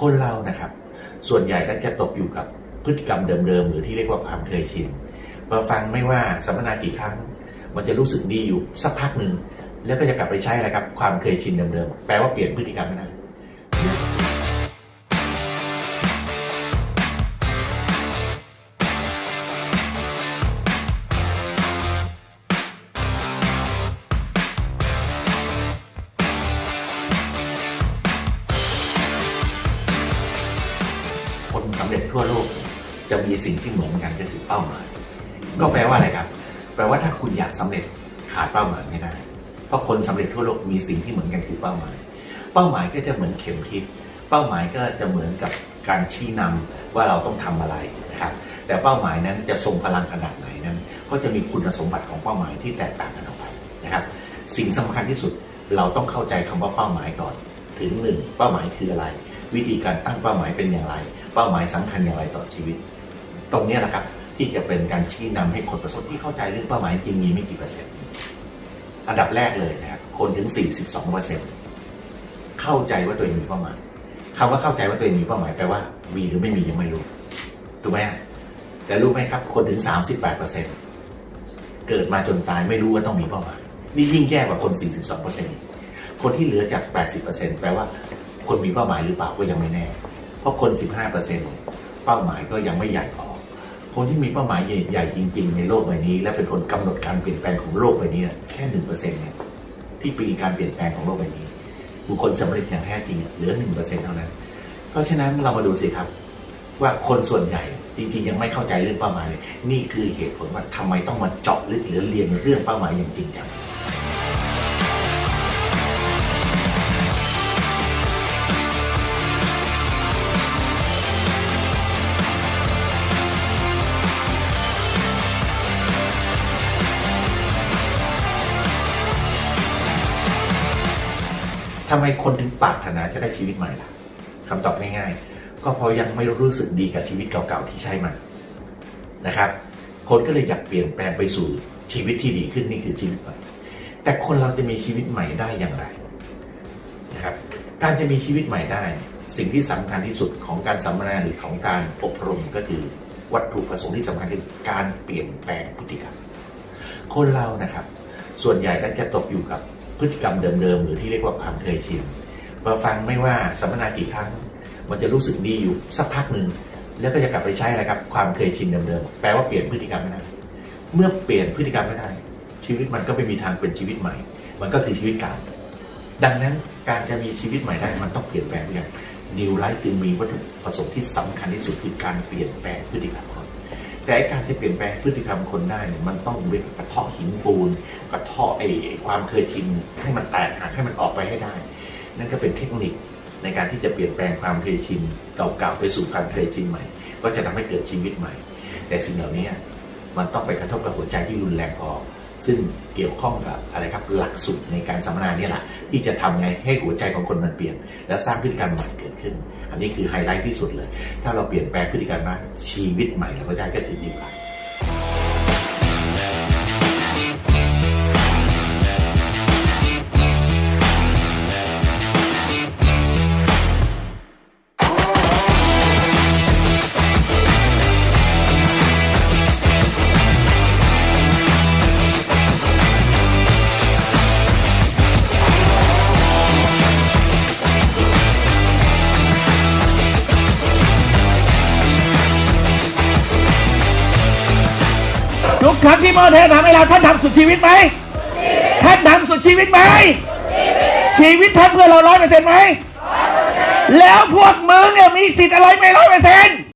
คนเรานะครับ ส่วนใหญ่ก็จะตกอยู่กับพฤติกรรมเดิมๆหรือที่เรียกว่าความเคยชินมาฟังไม่ว่าสัมมนากี่ครั้ง มันจะรู้สึกดีอยู่สักพักหนึ่งแล้วก็จะกลับไปใช้อะไรครับ ความเคยชินเดิมๆแปลว่าเปลี่ยนพฤติกรรมไม่ได้ สำเร็จทั่วโลก จะมีสิ่งที่เหมือนกันก็คือเป้าหมายก็แปลว่าอะไรครับ แปลว่าถ้าคุณอยากสำเร็จขาดเป้าหมายไม่ได้ เพราะคนสำเร็จทั่วโลกมีสิ่งที่เหมือนกันคือเป้าหมาย เป้าหมายก็จะเหมือนเข็มทิศเป้าหมายก็จะเหมือนกับการชี้นำว่าเราต้องทำอะไรนะครับแต่เป้าหมายนั้นจะทรงพลังขนาดไหนนั้น ก็จะมีคุณสมบัติของเป้าหมายที่แตกต่างกันออกไปนะครับสิ่งสำคัญที่สุดเราต้องเข้าใจคำว่าเป้าหมายก่อน ถึงหนึ่งเป้าหมายคืออะไร วิธีการตั้งเป้าหมายเป็นอย่างไร เป้าหมายสำคัญอย่างไรต่อชีวิต ตรงนี้แหละครับที่จะเป็นการชี้นำให้คนประสบที่เข้าใจเรื่องเป้าหมายจริงมีไม่กี่เปอร์เซ็นต์อันดับแรกเลยนะครับคนถึง 42เปอร์เซ็นต์เข้าใจว่าตัวเองมีเป้าหมายคำว่าเข้าใจว่าตัวเองมีเป้าหมายแปลว่ามีหรือไม่มียังไม่รู้ถูกไหมแต่รู้ไหมครับ คนถึง 38เปอร์เซ็นต์เกิดมาจนตายไม่รู้ว่าต้องมีเป้าหมายนี่ยิ่งแย่กว่าคน 42เปอร์เซ็นต์คนที่เหลือจาก 80เปอร์เซ็นต์แปลว่า คนมีเป้าหมายหรือเปล่าก็ยังไม่แน่ เพราะคน 15เปอร์เซ็นต์เป้าหมายก็ยังไม่ใหญ่พอคนที่มีเป้าหมายใหญ่ๆจริง ๆ ในโลกใบนี้ และเป็นคนกำหนดการเปลี่ยนแปลงของโลกใบนี้แค่หนึ่งเปอร์เซ็นต์เนี่ยที่ปีการเปลี่ยนแปลงของโลกใบนี้ บุคคลสำเร็จอย่างแท้จริงเหลือหนึ่งเปอร์เซ็นต์เท่านั้น เพราะฉะนั้นเรามาดูสิครับ ว่าคนส่วนใหญ่จริง ๆ ยังไม่เข้าใจเรื่องเป้าหมายเลยนี่คือเหตุผลว่าทำไมต้องมาเจาะลึกหรือเรียนเรื่องเป้าหมายอย่างจริงจัง ทำไมคนถึงปรารถนาจะได้ชีวิตใหม่ล่ะคำตอบง่ายๆ ก็เพราะยังไม่รู้สึกดีกับชีวิตเก่าๆที่ใช้มานะครับ คนก็เลยอยากเปลี่ยนแปลงไปสู่ชีวิตที่ดีขึ้นนี่คือชีวิตใหม่ แต่คนเราจะมีชีวิตใหม่ได้อย่างไรนะครับ การจะมีชีวิตใหม่ได้ สิ่งที่สำคัญที่สุดของการสัมมนาหรือของการอบรมก็คือวัตถุประสงค์ที่สำคัญคือการเปลี่ยนแปลงพฤติกรรม คนเรานะครับ ส่วนใหญ่ก็จะตกอยู่กับ พฤติกรรมเดิมๆหรือที่เรียกว่าความเคยชินมาฟังไม่ว่าสัมมนากี่ครั้ง มันจะรู้สึกดีอยู่สักพักหนึ่งแล้วก็จะกลับไปใช้อะไรครับ ความเคยชินเดิมๆแปลว่าเปลี่ยนพฤติกรรมไม่ได้เมื่อเปลี่ยนพฤติกรรมไม่ได้ ชีวิตมันก็ไม่มีทางเป็นชีวิตใหม่ มันก็คือชีวิตเก่าดังนั้นการจะมีชีวิตใหม่ได้มันต้องเปลี่ยนแปลงอย่างนิวไลฟ์จึงมีวัตถุประสงค์ที่สำคัญที่สุดคือการเปลี่ยนแปลงพฤติกรรมคน แต่การที่เปลี่ยนแปลงพฤติกรรมคนได้เนี่ยมันต้องเวกกระเทาะหินปูนกระเทาะไอ้ความเคยชินให้มันแตกหักให้มันออกไปให้ได้ นั่นก็เป็นเทคนิคในการที่จะเปลี่ยนแปลงความเคยชินเก่าๆไปสู่ความเคยชินใหม่ ก็จะทำให้เกิดชีวิตใหม่ แต่สิ่งเหล่านี้มันต้องไปกระทบกับหัวใจที่รุนแรงพอซึ่งเกี่ยวข้องกับอะไรครับหลักสูตรในการสัมมนาเนี่ยแหละที่จะทำไงให้หัวใจของคนมันเปลี่ยน แล้วสร้างพฤติกรรมใหม่เกิดขึ้น อันนี้คือไฮไลท์ที่สุดเลย ถ้าเราเปลี่ยนแปลงพฤติกรรมมาชีวิตใหม่เราก็ได้ก็คือดีกว่า ครั้งที่หมอเททำให้เราท่านทำสุดชีวิตไหมท่านทำสุดชีวิตไหมชีวิตท่านเพื่อเราร้อยเปอร์เซ็นต์ไหมแล้วพวกมึงเนี่ยมีสิทธิ์อะไรไม่ร้อยเปอร์เซ็นต์